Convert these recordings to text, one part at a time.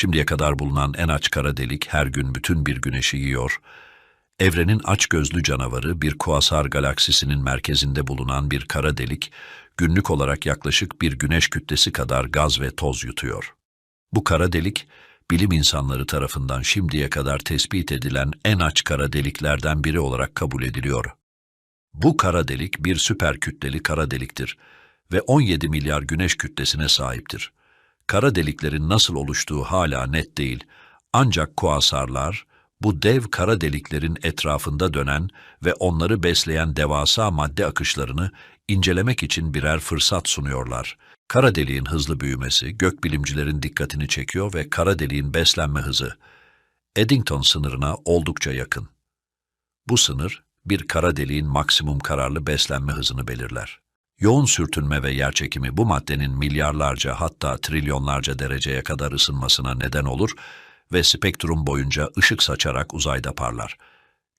Şimdiye kadar bulunan en aç kara delik her gün bütün bir güneşi yiyor. Evrenin aç gözlü canavarı bir kuasar galaksisinin merkezinde bulunan bir kara delik, günlük olarak yaklaşık bir güneş kütlesi kadar gaz ve toz yutuyor. Bu kara delik, bilim insanları tarafından şimdiye kadar tespit edilen en aç kara deliklerden biri olarak kabul ediliyor. Bu kara delik bir süper kütleli kara deliktir ve 17 milyar güneş kütlesine sahiptir. Kara deliklerin nasıl oluştuğu hala net değil. Ancak kuasarlar, bu dev kara deliklerin etrafında dönen ve onları besleyen devasa madde akışlarını incelemek için birer fırsat sunuyorlar. Kara deliğin hızlı büyümesi gökbilimcilerin dikkatini çekiyor ve kara deliğin beslenme hızı Eddington sınırına oldukça yakın. Bu sınır bir kara deliğin maksimum kararlı beslenme hızını belirler. Yoğun sürtünme ve yerçekimi bu maddenin milyarlarca hatta trilyonlarca dereceye kadar ısınmasına neden olur ve spektrum boyunca ışık saçarak uzayda parlar.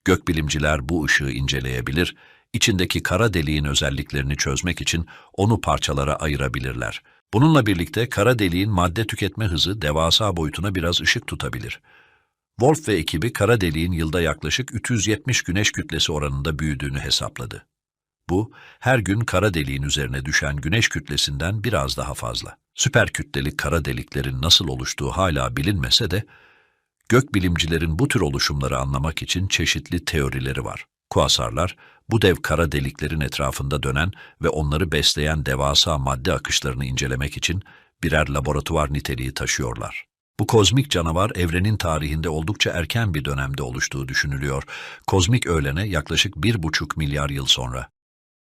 Gökbilimciler bu ışığı inceleyebilir, içindeki kara deliğin özelliklerini çözmek için onu parçalara ayırabilirler. Bununla birlikte kara deliğin madde tüketme hızı devasa boyutuna biraz ışık tutabilir. Wolf ve ekibi kara deliğin yılda yaklaşık 370 güneş kütlesi oranında büyüdüğünü hesapladı. Bu, her gün kara deliğin üzerine düşen güneş kütlesinden biraz daha fazla. Süper kütleli kara deliklerin nasıl oluştuğu hala bilinmese de, gökbilimcilerin bu tür oluşumları anlamak için çeşitli teorileri var. Kuasarlar, bu dev kara deliklerin etrafında dönen ve onları besleyen devasa madde akışlarını incelemek için birer laboratuvar niteliği taşıyorlar. Bu kozmik canavar evrenin tarihinde oldukça erken bir dönemde oluştuğu düşünülüyor. Kozmik öğlene yaklaşık bir buçuk milyar yıl sonra.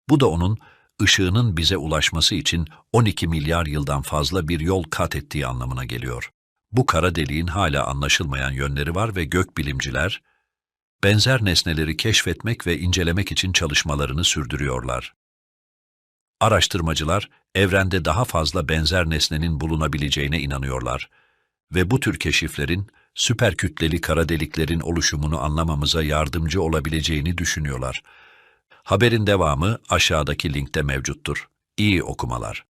Bu da onun ışığının bize ulaşması için 12 milyar yıldan fazla bir yol kat ettiği anlamına geliyor. Bu kara deliğin hala anlaşılmayan yönleri var ve gökbilimciler, benzer nesneleri keşfetmek ve incelemek için çalışmalarını sürdürüyorlar. Araştırmacılar, evrende daha fazla benzer nesnenin bulunabileceğine inanıyorlar ve bu tür keşiflerin süper kütleli kara deliklerin oluşumunu anlamamıza yardımcı olabileceğini düşünüyorlar. Haberin devamı aşağıdaki linkte mevcuttur. İyi okumalar.